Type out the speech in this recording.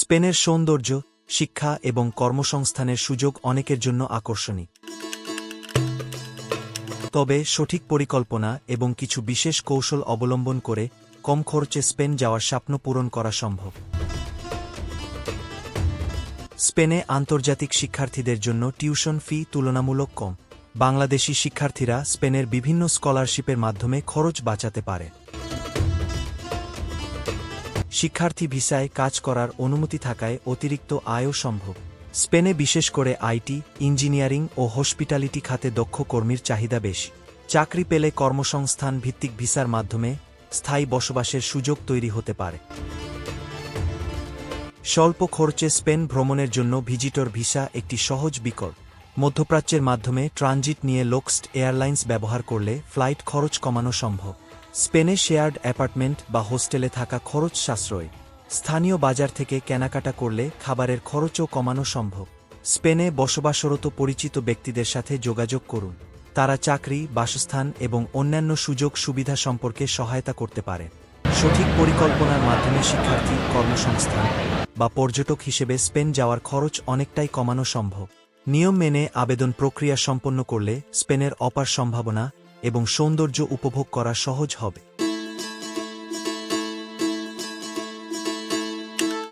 স্পেনের সৌন্দর্য, শিক্ষা এবং কর্মসংস্থানের সুযোগ অনেকের জন্য আকর্ষণীয়। তবে সঠিক পরিকল্পনা এবং কিছু বিশেষ কৌশল অবলম্বন করে কম খরচে স্পেন যাওয়ার স্বপ্ন পূরণ করা সম্ভব। স্পেনে আন্তর্জাতিক শিক্ষার্থীদের জন্য টিউশন ফি তুলনামূলক কম। বাংলাদেশি শিক্ষার্থীরা স্পেনের বিভিন্ন স্কলারশিপের মাধ্যমে খরচ বাঁচাতে পারে। শিক্ষার্থী ভিসায় কাজ করার অনুমতি থাকায় অতিরিক্ত আয়ও সম্ভব। স্পেনে বিশেষ করে আইটি, ইঞ্জিনিয়ারিং ও হসপিটালিটি খাতে দক্ষ কর্মীর চাহিদা বেশি। চাকরি পেলে কর্মসংস্থান ভিত্তিক ভিসার মাধ্যমে স্থায়ী বসবাসের সুযোগ তৈরি হতে পারে। স্বল্প খরচে স্পেন ভ্রমণের জন্য ভিজিটর ভিসা একটি সহজ বিকল্প। মধ্যপ্রাচ্যের মাধ্যমে ট্রানজিট নিয়ে লোকস্ট এয়ারলাইন্স ব্যবহার করলে ফ্লাইট খরচ কমানো সম্ভব। স্পেনে শেয়ার্ড অ্যাপার্টমেন্ট বা হোস্টেলে থাকা খরচ সাশ্রয়। স্থানীয় বাজার থেকে কেনাকাটা করলে খাবারের খরচও কমানো সম্ভব। স্পেনে বসবাসরত পরিচিত ব্যক্তিদের সাথে যোগাযোগ করুন। তারা চাকরি, বাসস্থান এবং অন্যান্য সুযোগ সুবিধা সম্পর্কে সহায়তা করতে পারে। সঠিক পরিকল্পনার মাধ্যমে শিক্ষার্থী, কর্মসংস্থান বা পর্যটক হিসেবে স্পেন যাওয়ার খরচ অনেকটাই কমানো সম্ভব। নিয়ম মেনে আবেদন প্রক্রিয়া সম্পন্ন করলে স্পেনের অপার সম্ভাবনা এবং সৌন্দর্য উপভোগ করা সহজ হবে।